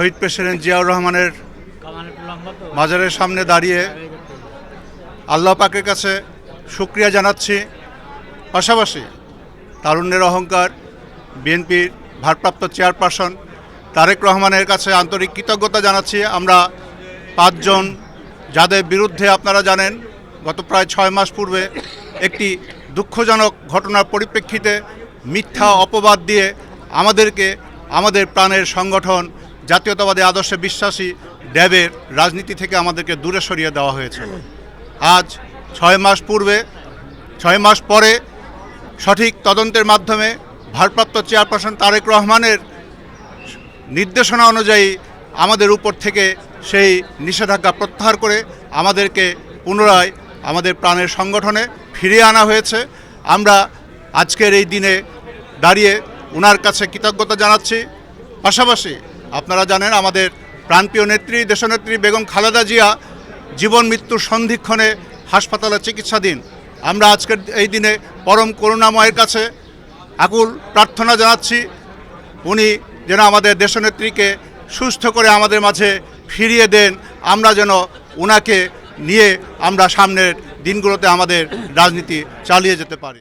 শহীদ president Ziaur রহমানের মাজারের সামনে দাঁড়িয়ে আল্লাহ পাকের কাছে শুক্রিয়া জানাচ্ছি। পাশাপাশি তারুণ্যের অহংকার বিএনপির ভারপ্রাপ্ত চেয়ারপারসন তারেক রহমানের কাছে আন্তরিক কৃতজ্ঞতা জানাচ্ছি। আমরা পাঁচজন যাদের বিরুদ্ধে আপনারা জানেন, গত প্রায় ছয় মাস পূর্বে একটি দুঃখজনক ঘটনার পরিপ্রেক্ষিতে মিথ্যা অপবাদ দিয়ে আমাদেরকে, আমাদের প্রাণের সংগঠন জাতীয়তাবাদী আদর্শে বিশ্বাসী ড্যাবের রাজনীতি থেকে আমাদেরকে দূরে সরিয়ে দেওয়া হয়েছে। আজ ছয় মাস পূর্বে, ছয় মাস পরে সঠিক তদন্তের মাধ্যমে ভারপ্রাপ্ত চেয়ারপারসন তারেক রহমানের নির্দেশনা অনুযায়ী আমাদের উপর থেকে সেই নিষেধাজ্ঞা প্রত্যাহার করে আমাদেরকে পুনরায় আমাদের প্রাণের সংগঠনে ফিরিয়ে আনা হয়েছে। আমরা আজকের এই দিনে দাঁড়িয়ে ওনার কাছে কৃতজ্ঞতা জানাচ্ছি। পাশাপাশি আপনারা জানেন আমাদের প্রাণপ্রিয় নেত্রী, দেশনেত্রী বেগম খালেদা জিয়া জীবন মৃত্যুর সন্ধিক্ষণে হাসপাতালে চিকিৎসাধীন। আমরা আজকের এই দিনে পরম করুণাময়ের কাছে আকুল প্রার্থনা জানাচ্ছি। উনি যেন আমাদের দেশনেত্রীকে সুস্থ করে আমাদের মাঝে ফিরিয়ে দেন। আমরা যেন ওনাকে নিয়ে আমরা সামনের দিনগুলোতে আমাদের রাজনীতি চালিয়ে যেতে পারি।